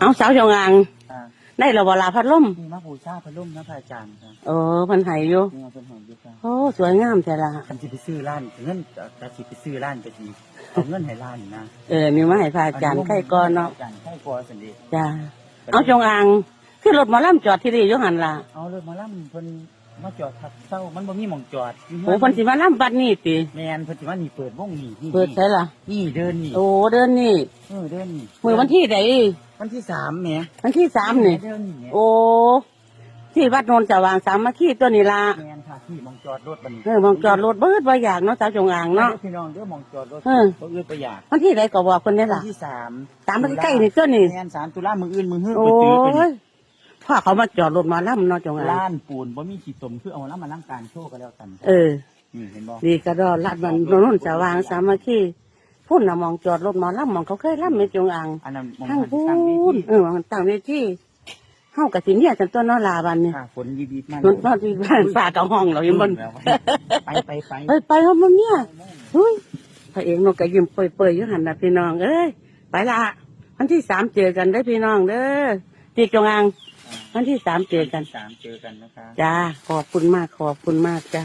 เอาสาวจงอางอ่าได้ระบลาพัดลมมีมาบูชาพระลุ่มนะพระอาจารย์ครับเออเพันใหายอยู่นี่มาเป็นหอมยุครับโอ้สวยงามแต่ละคันสิไปซื้อร้านเงินแต่สิไปซื้อร้านก็ดีเอาเงินให้ร้านนะเออมีมาให้พระอาจารย์ไข่ก้อนเนาะอาจารย์ไข่ก้อนสันดีจ้าเอาจงอางขึ้นรถหมาล่ำจอดที่นี่อยุหันล่ะเอาเลยมาล่ำเพิ่นมาจอดทับเศร้ามันบ่มีหม่องจอดโอ้เพันสิมาล่ำบัดนี้ติแมนเพิ่นสิว่านี่เปิดวงนี่นี่เปิดใช่ล่ะ นี่เดินนี่โอ้เดินนี่เออเดินนี่มือวันที่ไหน วันที่สามแหมวันที่สามนี่เดินนี่แหมโอ้ที่วัดโนนสว่างสามัคคีตัวนี้ละแมนค่ะที่หมองจอดรถบัดนเออมองจอดรถเบิดว่าอยากเนาะสาวจงอางเนาะ พี่น้องเด้อหมองจอดรถเออ บ่อื่นบ่อยากวันที่ไหนก็บอกคนนี้วันล่ะที่สามสามวันใกล้ๆนี่ก็นี่แมนสามตุลามืออื่นมือฮื้อโอ้ไปตื้อไปนี่ยพ่อเขามาจอดรถมาล่ำเนาะจงอางล้านปูนบ่มีขีดตมคือเอาแล้วมาล้างการโชว์กันแล้วกันเออ นี่เห็นบ่ ดีกระดอลัดมันโน่นสว่างสามัคคี พุ่นน่ะมองจอดรถหมอลำมองเขาเคยล่ำไม่จงอางอันนั้นมองทั้งหันพูตั้งเวนทีเออมันตั้งเวทีเฮากะสิเนี่ยจันต้นเนาะลาบันนี่ค่ะฝนดีๆมากนนนที่บ้านฝากกับห้องเราอยู่บนไปไปไปไปไปเฮามันเนี่ยเฮ้ยพระเอกนกก็ยิ้มเปื่อยๆอยู่หันน่ะพี่น้องเอ้ยไปละวันที่สามเจอกันได้อพี่น้องเด้อตีจงอางวันที่สามเจอกัน สามเจอกันนะคะ จ้าขอบคุณมากขอบคุณมากจ้า